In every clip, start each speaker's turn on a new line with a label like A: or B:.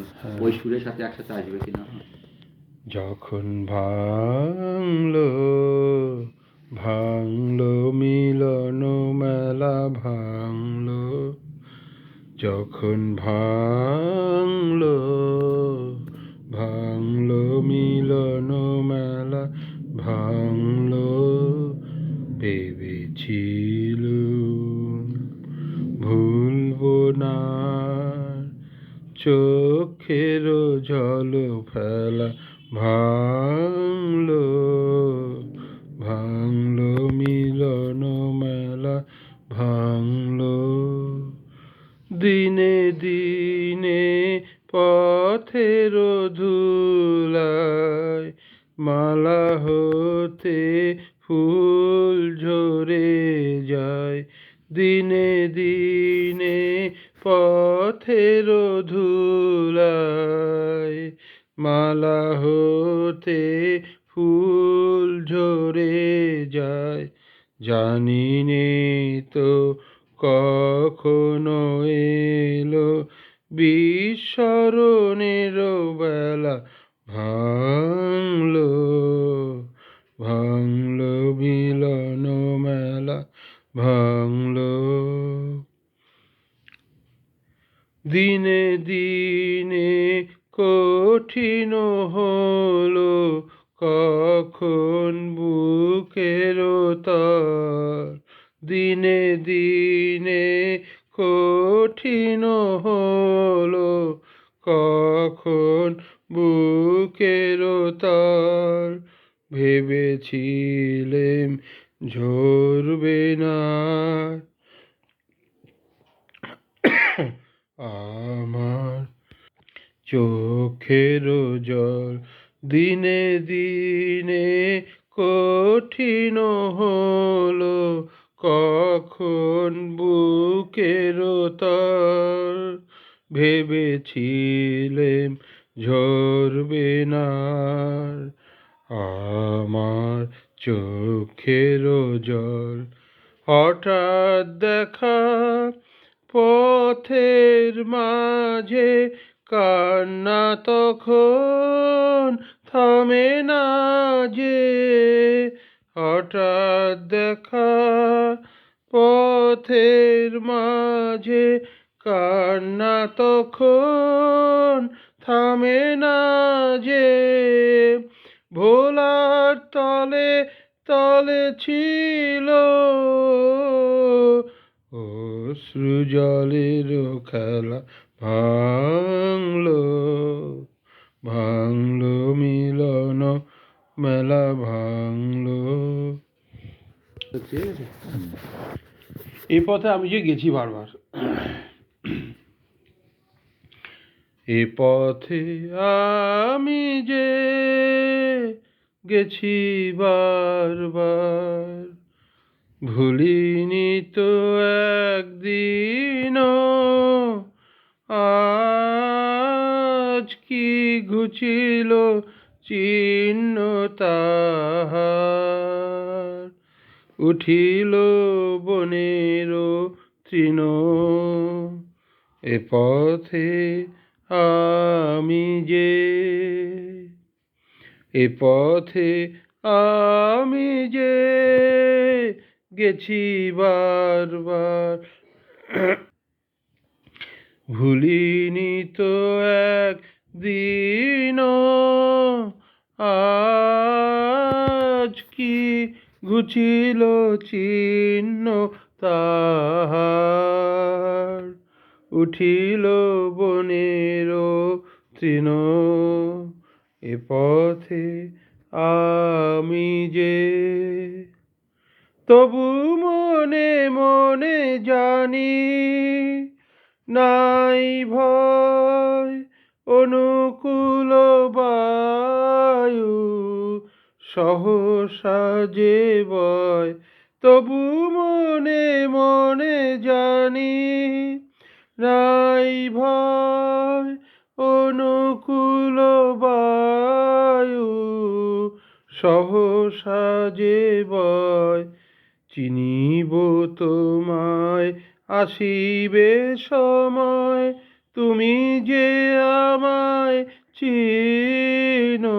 A: এখন। ওই সুরের সাথে একসাথে আসবে কিনা
B: যখন ভাঙলো ভাঙলো মিলন মেলা ভাঙলো যখন ভাঙলো ভাঙলো মিলন মেলা ভাঙলো ভেবেছিল চোখের জল ফেলা ভাঙলো ভাঙলো মিলন মেলা, ভাঙলো। দিনে দিনে পথের ধুলায় মালা হতে ফুল ঝরে যায়। দিনে দিনে পথের ধুলায় মালা হতে ফুল ঝরে যায়। জানি নে তো কখনো এলো বিস্মরণের বেলা, ভাঙলো ভাঙলো মিলন মেলা, ভাঙলো দিনে দিনে কঠিন হলো, কখন বুকের তার? দিনে দিনে কঠিন হলো, কখন বুকের তার? ভেবেছিলেম ঝরবে না আমার চোখের জল দিনে দিনে কঠিন হলো, কখন বুকের তর ভেবেছিলেম ঝরবে না। আমার চোখের জল হঠাৎ দেখা পথের মাঝে কান্না তখন থামে না যে, হঠাৎ দেখা পথের মাঝে কান্না তখন থামে না যে, ভোলার তলে তলে ছিল অশ্রু খেলা ভাঙলো ভাঙলো মিলন মেলা ভাঙলো। এই পথে আমি যে গেছি বারবার, এ পথে আমি যে গেছি বারবার, ভুলিনি তো ঘুচিল চিহ্ন তাহার। উঠিল বনের তৃণ, এ পথে আমি যে, এ পথে আমি যে গেছি বারবার। ভুলিনি তো এক দিন ঘুচিল চিহ্ন তাহার। উঠিল বনের তৃণ, এ পথে আমি যে। তবু মনে মনে জানি, নাই ভয়, অনুকূল বায়ু সহসা যে বয়, তবু মনে মনে জানি নাই ভয়, অনুকূল বায়ু সহসা যে বয়, চিনিব তোমায়, আসিবে সময়, তুমি যে আমায় চিনো।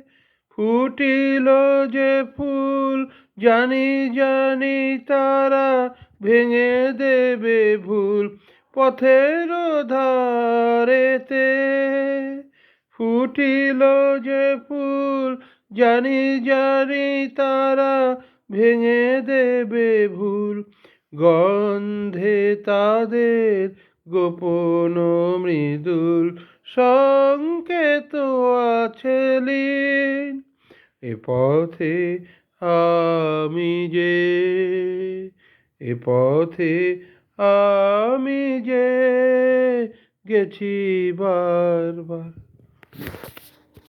B: ফুটিল যে ফুল, জানি জানি তারা ভেঙে দেবে ভুল। পথের ধারেতে ফুটিল যে ফুল, জানি জানি তারা ভেঙে দেবে ভুল। গন্ধে তাদের গোপন মৃদুল, সংকেত আছে লীন। এ পথে আমি যে এ পথে আমি যে গেছি বারবার।